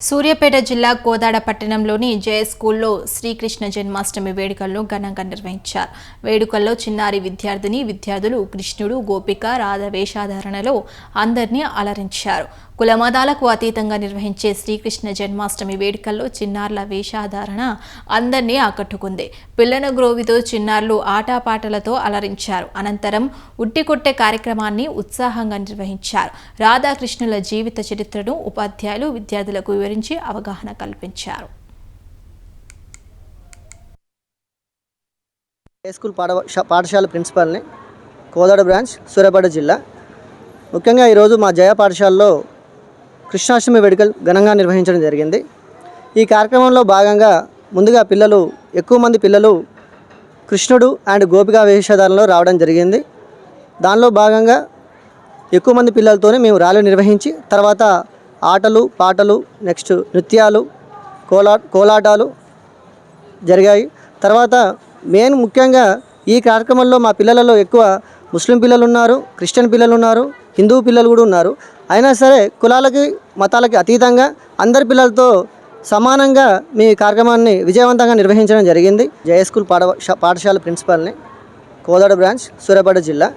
సూర్యాపేట జిల్లా కోదాడ పట్టణంలోని జయ స్కూల్లో శ్రీకృష్ణ జన్మాష్టమి వేడుకలను ఘనంగా నిర్వహించారు. వేడుకల్లో చిన్నారి విద్యార్థిని విద్యార్థులు కృష్ణుడు గోపిక రాధ వేషధారణలో అందరినీ అలరించారు. కులమతాలకు అతీతంగా నిర్వహించే శ్రీకృష్ణ జన్మాష్టమి వేడుకల్లో చిన్నారుల వేషాధారణ అందరినీ ఆకట్టుకుంది. పిల్లన గ్రోవితో చిన్నారులు ఆటపాటలతో అలరించారు. అనంతరం ఉట్టికొట్టే కార్యక్రమాన్ని ఉత్సాహంగా నిర్వహించారు. రాధాకృష్ణుల జీవిత చరిత్రను ఉపాధ్యాయులు విద్యార్థులకు వివరించి అవగాహన కల్పించారు. హై స్కూల్ పాఠశాల ప్రిన్సిపాల్ని కోదాడ బ్రాంచ్ సూర్యాపేట జిల్లా. ముఖ్యంగా ఈరోజు మా జయ పాఠశాలలో కృష్ణాష్టమి వేడుకలు ఘనంగా నిర్వహించడం జరిగింది. ఈ కార్యక్రమంలో భాగంగా ముందుగా పిల్లలు ఎక్కువ మంది పిల్లలు కృష్ణుడు అండ్ గోపికా వేషధారణలో రావడం జరిగింది. దానిలో భాగంగా ఎక్కువ మంది పిల్లలతోనే మేము ర్యాలీ నిర్వహించి తర్వాత ఆటలు పాటలు నెక్స్ట్ నృత్యాలు కోలా కోలాటాలు జరిగాయి. తర్వాత మెయిన్ ముఖ్యంగా ఈ కార్యక్రమంలో మా పిల్లలలో ఎక్కువ ముస్లిం పిల్లలు ఉన్నారు క్రిస్టియన్ పిల్లలు ఉన్నారు హిందూ పిల్లలు కూడా ఉన్నారు. అయినా సరే కులాలకి మతాలకి అతీతంగా అందరి పిల్లలతో సమానంగా మీ కార్యక్రమాన్ని విజయవంతంగా నిర్వహించడం జరిగింది. జయ స్కూల్ పాఠ పాఠశాల ప్రిన్సిపాల్ని కోదాడ బ్రాంచ్ సూర్యాపేట జిల్లా.